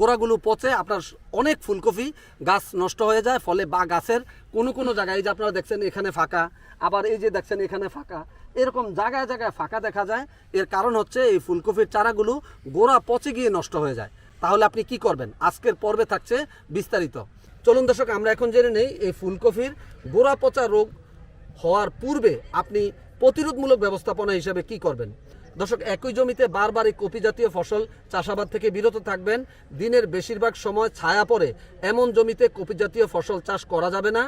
গোড়াগুলো পচে আপনার অনেক ফুলকপি গাছ নষ্ট হয়ে যায়, ফলে বা গাছের কোনো কোনো জায়গায় এই যে আপনারা দেখছেন এখানে ফাঁকা, আবার এই যে দেখছেন এখানে ফাঁকা, এরকম জায়গায় জায়গায় ফাঁকা দেখা যায়। এর কারণ হচ্ছে এই ফুলকপির চারাগুলো গোড়া পচে গিয়ে নষ্ট হয়ে যায়। তাহলে আপনি কি করবেন? আজকের পর্বে থাকছে বিস্তারিত। চলুন দর্শক, আমরা এখন জেনে নেই এই ফুলকপির গোড়া পচা রোগ হওয়ার পূর্বে আপনি প্রতিরোধমূলক ব্যবস্থাপনা হিসেবে কি করবেন? দর্শক, একই জমিতে বারবার এই কপি জাতীয় ফসল চাষাবাদ থেকে বিরত থাকবেন। দিনের বেশিরভাগ সময় ছায়া পড়ে এমন জমিতে কপি জাতীয় ফসল চাষ করা যাবে না।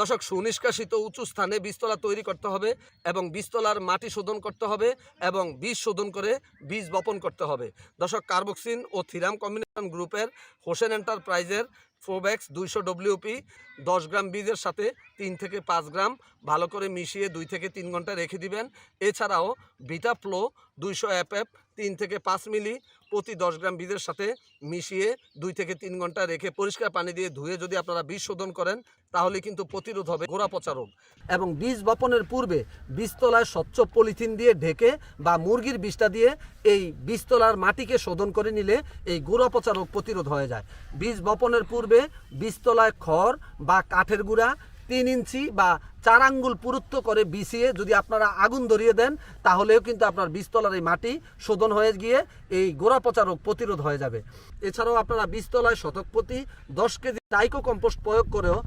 দর্শক, সুনিষ্কাশিত উঁচু স্থানে বীজতলা তৈরি করতে হবে এবং বীজতলার মাটি শোধন করতে হবে এবং বীজ শোধন করে বীজ বপন করতে হবে। দর্শক, কার্বক্সিন ও থিরাম কম্বিনেশন গ্রুপের হোসেন এন্টারপ্রাইজের ফোব্যাক্স দুইশো ডব্লিউপি দশ গ্রাম বীজের সাথে তিন থেকে পাঁচ গ্রাম, ভালো করে মিশিয়ে দুই থেকে তিন ঘণ্টা রেখে দিবেন। এছাড়াও বিটা ফ্লো দুইশো এফএফ, তিন থেকে পাঁচ মিলি প্রতি দশ গ্রাম বীজের সাথে মিশিয়ে দুই থেকে তিন ঘণ্টা রেখে পরিষ্কার পানি দিয়ে ধুয়ে যদি আপনারা বীজ শোধন করেন, তাহলে কিন্তু প্রতিরোধ হবে গোড়া পচা রোগ। এবং বীজ বপনের পূর্বে বীজতলায় স্বচ্ছ পলিথিন দিয়ে ঢেকে বা মুরগির বীজটা দিয়ে এই বীজতলার মাটিকে শোধন করে নিলে এই গোড়া পচা রোগ প্রতিরোধ হয়ে যায়। বীজ বপনের পূর্বে বীজতলায় খড় বা কাঠের গুঁড়া তিন ইঞ্চি বা চার আঙ্গুল পুরুত্ব করে বিছিয়ে যদি আপনারা আগুন ধরিয়ে দেন, তাহলেও কিন্তু আপনার বীজতলার এই মাটি শোধন হয়ে গিয়ে এই গোড়া পচা রোগ প্রতিরোধ হয়ে যাবে। এছাড়াও আপনারা বীজতলায় শতক প্রতি দশ কেজি টাইকো কম্পোস্ট প্রয়োগ করেও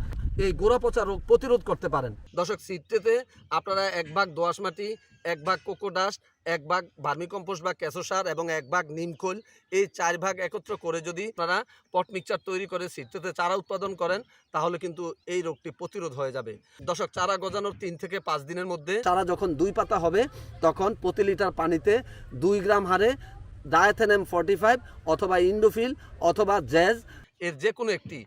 এই গোড়া পচা রোগ প্রতিরোধ করতে পারেন। দর্শক সিটতে আপনারা এক ভাগ দোআঁশ মাটি, এক ভাগ কোকোডাস্ট এক ভাগ ভার্মি কম্পোস্ট বা কেঁচো সার এবং এক ভাগ নিমখোল এই চার ভাগ একত্র করে যদি আপনারা পট মিক্সচার তৈরি করে সিটতে চারা উৎপাদন করেন, তাহলে কিন্তু এই রোগটি প্রতিরোধ হয়ে যাবে। দর্শক, চারা গজানোর তিন থেকে পাঁচ দিনের মধ্যে চারা যখন দুই পাতা হবে, তখন প্রতি লিটার পানিতে দুই গ্রাম হারে ডায়াথেনেম ফর্টি ফাইভ অথবা ইন্ডোফিল অথবা জ্যাজ এর যে কোনো একটি।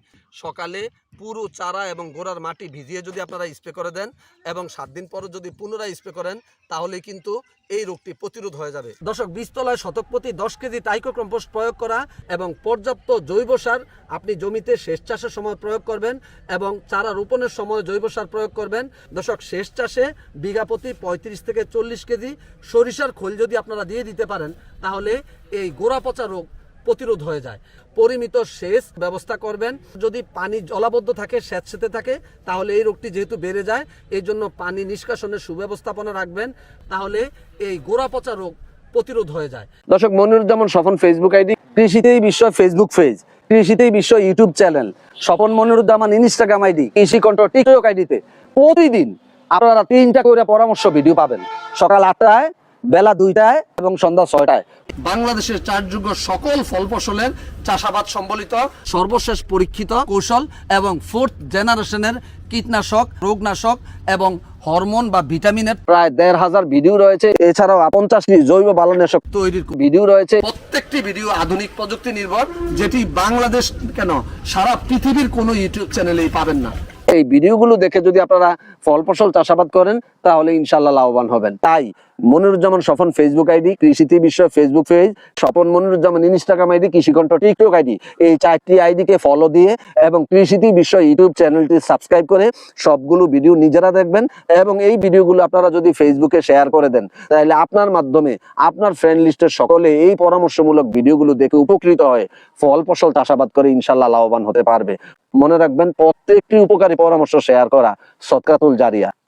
সকালে পুরো চারা এবং গোড়ার মাটি ভিজিয়ে যদি আপনারা স্প্রে করে দেন এবং সাত দিন পরে যদি পুনরায় স্প্রে করেন, তাহলে কিন্তু এই রোগটি প্রতিরোধ হয়ে যাবে। দর্শক, বীজতলায় শতক প্রতি দশ কেজি টাইকো কম্পোস্ট প্রয়োগ করা এবং পর্যাপ্ত জৈব সার আপনি জমিতে সেচ চাষের সময় প্রয়োগ করবেন এবং চারা রোপণের সময় জৈব সার প্রয়োগ করবেন। দর্শক, সেচ চাষে বিঘা প্রতি পঁয়ত্রিশ থেকে চল্লিশ কেজি সরিষার খোল যদি আপনারা দিয়ে দিতে পারেন, তাহলে এই গোড়া পচা রোগ প্রতিরোধ হয়ে যায়। পরিমিত সেচ ব্যবস্থা করবেন। যদি পানি জলাবদ্ধ থাকে, স্যাঁতসেতে থাকে, তাহলে এই রোগটি যেহেতু বেড়ে যায়, এই জন্য পানি নিষ্কাশনের সুব্যবস্থাপনা রাখবেন, তাহলে এই গোড়া পচা রোগ প্রতিরোধ হয়ে যায়। দর্শক, Moniruzzaman Swapan Facebook ID, Krishitei Bishwa Facebook page Krishitei Bishwa YouTube channel Swapan Moniruzzaman Instagram ID Krishi Kantha TikTok আইডিতে। প্রতিদিন আপনারা তিনটা করে পরামর্শ ভিডিও পাবেন। সকাল আটটায় বেলা দুইটায় এবং সন্ধ্যা ছয়টায়। বাংলাদেশের চারযোগ্য সকল ফল ফসলের চাষাবাদ সম্বলিত সর্বশেষ পরীক্ষিত কৌশল এবং ফোর্থ জেনারেশনের কীটনাশক, রোগনাশক এবং হরমোন বা ভিটামিনের প্রায় দেড় হাজার ভিডিও রয়েছে। এছাড়াও পঞ্চাশটি জৈব বালনাশক তৈরির ভিডিও রয়েছে। প্রত্যেকটি ভিডিও আধুনিক প্রযুক্তি নির্ভর, যেটি বাংলাদেশ কেন সারা পৃথিবীর কোনো ইউটিউব চ্যানেলেই পাবেন না। এই ভিডিওগুলো দেখে যদি আপনারা ফল ফসল চাষাবাদ করেন তাহলে ইনশাল্লাহ লাভবান হবেন। তাই Moniruzzaman Swapan Facebook ID Krishite Bishwa Facebook page Swapan Moniruzzaman Instagram ID, Krishikantha TikTok ID. এই চারটি আইডিকে ফলো দিয়ে এবং কৃষিতে বিশ্ব ইউটিউব চ্যানেলটি সাবস্ক্রাইব করে সবগুলো ভিডিও নিজেরা দেখবেন এবং এই ভিডিওগুলো আপনারা যদি ফেসবুকে শেয়ার করে দেন, তাহলে আপনার মাধ্যমে আপনার ফ্রেন্ড লিস্টের সকলে এই পরামর্শমূলক ভিডিওগুলো দেখে উপকৃত হয়। ফল, ফসল, চাষাবাদ করে ইনশাল্লাহ লাভবান হতে পারবে। মনে রাখবেন, প্রত্যেকটি উপকারী পরামর্শ শেয়ার করা সৎকাতুল জারিয়া।